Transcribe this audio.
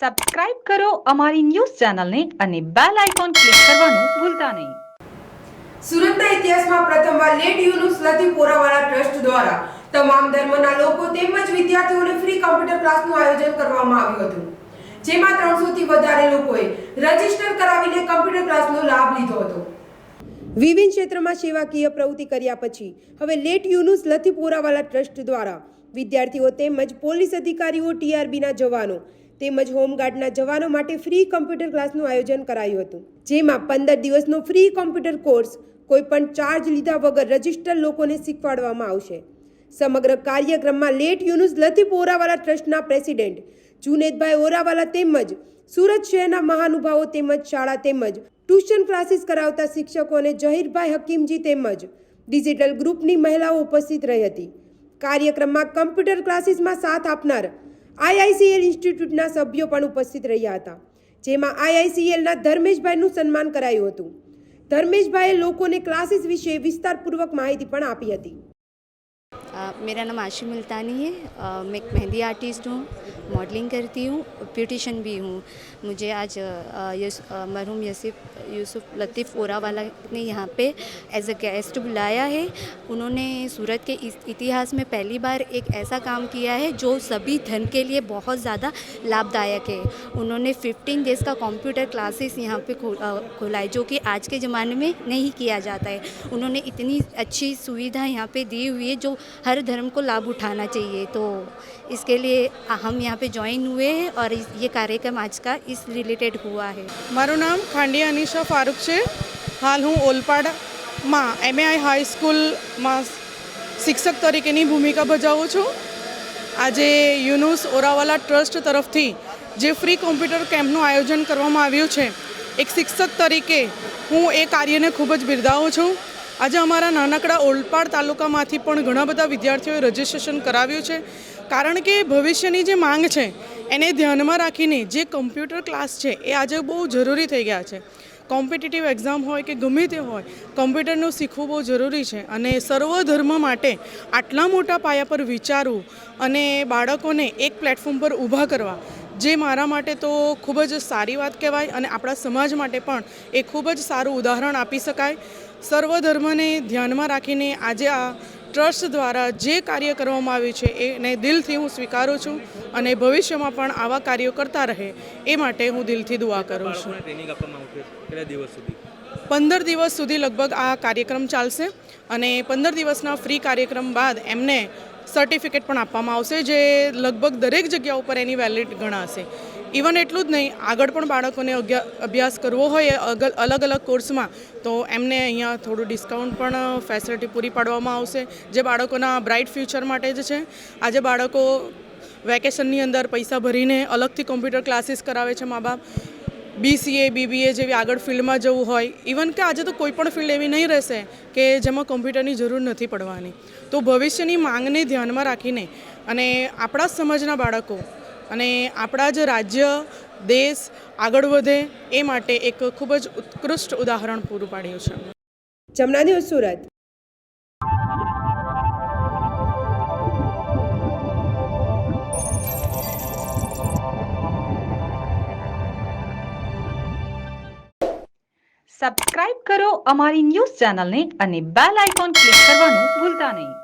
Subscribe કરો અમારી news ચેનલને અને બેલ આઇકોન ક્લિક કરવાનું ભૂલતા નહીં. સુરતના ઇતિહાસમાં પ્રથમવાર લેટ યુનુસ લતીફોરાવાળા ટ્રસ્ટ દ્વારા તમામ ધર્મના લોકો તેમજ વિદ્યાર્થીઓને ફ્રી કમ્પ્યુટર ક્લાસનું આયોજન કરવામાં આવ્યું હતું. જેમાં ત્રણસો થી વધારે લોકોએ રજિસ્ટર કરાવીને કમ્પ્યુટર ક્લાસનો લાભ લીધો હતો. વિવિધ ક્ષેત્રમાં સેવાકીય પ્રવૃત્તિ કર્યા પછી હવે લેટ યુનુસ લતીફોરાવાલા ટ્રસ્ટ દ્વારા વિદ્યાર્થીઓ તેમજ પોલીસ અધિકારીઓ ટીઆરબીના જવાનો તેમજ હોમગાર્ડના જવાનો માટે ફ્રી કમ્પ્યુટર ક્લાસનું આયોજન કરાયું હતું. જેમાં પંદર દિવસનો ફ્રી કોમ્પ્યુટર કોર્સ કોઈપણ ચાર્જ લીધા વગર રજિસ્ટર લોકોને શીખવાડવામાં આવશે. સમગ્ર કાર્યક્રમમાં લેટ યુનુસ લતીફ ઓરાવાલા ટ્રસ્ટના પ્રેસિડેન્ટ, જુનેદભાઈ ઓરાવાલા તેમજ સુરત શહેરના મહાનુભાવો તેમજ શાળા તેમજ ટ્યુશન ક્લાસીસ કરાવતા શિક્ષકો અને જહીરભાઈ હકીમજી તેમજ ડિજિટલ ગ્રુપની મહિલાઓ ઉપસ્થિત રહી હતી. કાર્યક્રમમાં કમ્પ્યુટર ક્લાસીસમાં સાથ આપનાર આઈઆઈસીએલ ઇન્સ્ટિટ્યૂટના સભ્યો પણ ઉપસ્થિત રહ્યા હતા, જેમાં આઈઆઈસીએલના ધર્મેશભાઈનું સન્માન કરાયું હતું. ધર્મેશભાઈએ લોકોને ક્લાસીસ વિશે વિસ્તારપૂર્વક માહિતી પણ આપી હતી. मेरा नाम आशी मुल्तानी है। मैं एक मेहंदी आर्टिस्ट हूँ, मॉडलिंग करती हूँ ब्यूटिशन भी हूँ। मुझे आज मरहूम यसिफ, यूसुफ लतीफ़ ओरावाला ने यहाँ पे एज अ गेस्ट बुलाया है। उन्होंने सूरत के इतिहास में पहली बार एक ऐसा काम किया है, जो सभी धर्म के लिए बहुत ज़्यादा लाभदायक है। उन्होंने 15 डेज़ का कंप्यूटर क्लासेस यहाँ पे खोला है जो कि आज के ज़माने में नहीं किया जाता है। उन्होंने इतनी अच्छी सुविधा यहाँ पे दी हुई है, जो हर धर्म को लाभ उठाना चाहिए तो इसके लिए हम यहाँ पे ज्वाइन हुए हैं और इस- ये कार्यक्रम आज का इस रिलेटेड हुआ है મારું નામ ખાંડિયા અનિશા ફારૂક છે હાલ હું ઓલપાડમાં એમએઆઈ હાઈસ્કૂલમાં શિક્ષક તરીકેની ભૂમિકા ભજાવું છું આજે યુનુસ ઓરાવાલા ટ્રસ્ટ તરફથી જે ફ્રી કોમ્પ્યુટર કેમ્પનું આયોજન કરવામાં આવ્યું છે એક શિક્ષક તરીકે હું એ કાર્યને ખૂબ જ બિરદાવું છું આજે અમારા નાનકડા ઓલપાડ તાલુકામાંથી પણ ઘણા બધા વિદ્યાર્થીઓએ રજિસ્ટ્રેશન કરાવ્યું છે. કારણ કે ભવિષ્યની જે માંગ છે, એને ધ્યાનમાં રાખીને જે કમ્પ્યુટર ક્લાસ છે, એ આજે બહુ જરૂરી થઈ ગયા છે. કોમ્પિટિટિવ એક્ઝામ હોય કે ગમે તે હોય, કમ્પ્યુટરનું શીખવું બહુ જરૂરી છે અને સર્વ ધર્મ માટે આટલા મોટા પાયા પર વિચારવું અને બાળકોને એક પ્લેટફોર્મ પર ઊભા કરવા, જે મારા માટે તો ખૂબ જ સારી વાત કહેવાય અને આપણા સમાજ માટે પણ એ ખૂબ જ સારું ઉદાહરણ આપી શકાય. સર્વ ધર્મને ધ્યાનમાં રાખીને આજે આ ટ્રસ્ટ દ્વારા જે કાર્ય કરવામાં આવ્યું છે એને દિલથી હું સ્વીકારું છું અને ભવિષ્યમાં પણ આવા કાર્યો કરતા રહે એ માટે હું દિલથી દુઆ કરું છું. પંદર દિવસ સુધી લગભગ આ કાર્યક્રમ ચાલશે અને પંદર દિવસના ફ્રી કાર્યક્રમ બાદ એમને સર્ટિફિકેટ પણ આપવામાં આવશે જે લગભગ દરેક જગ્યા ઉપર એની વેલિડ ગણાશે. ઇવન એટલું જ નહીં, આગળ પણ બાળકોને અભ્યાસ કરવો હોય અલગ અલગ કોર્સમાં, તો એમને અહીંયા થોડું ડિસ્કાઉન્ટ પણ ફેસિલિટી પૂરી પાડવામાં આવશે, જે બાળકોના બ્રાઇટ ફ્યુચર માટે જ છે. આજે બાળકો વેકેશનની અંદર પૈસા ભરીને અલગથી કોમ્પ્યુટર ક્લાસીસ કરાવે છે મા બાપ. બીસીએ બીબીએ જેવી આગળ ફિલ્ડમાં જવું હોય ઇવન કે આજે તો કોઈ પણ ફિલ્ડ એવી નહીં રહેશે કે જેમાં કોમ્પ્યુટરની જરૂર નથી પડવાની. તો ભવિષ્યની માંગને ધ્યાનમાં રાખીને અને આપણા સમાજના બાળકો અને આપણા જ રાજ્ય દેશ આગળ વધે એ માટે એક ખૂબ જ ઉત્કૃષ્ટ ઉદાહરણ પૂરું પાડ્યું છે. જમના ન્યૂઝ સુરત. સબસ્ક્રાઇબ કરો અમારી ન્યૂઝ ચેનલને અને બેલ આઇકોન ક્લિક કરવાનું ભૂલતા નહીં.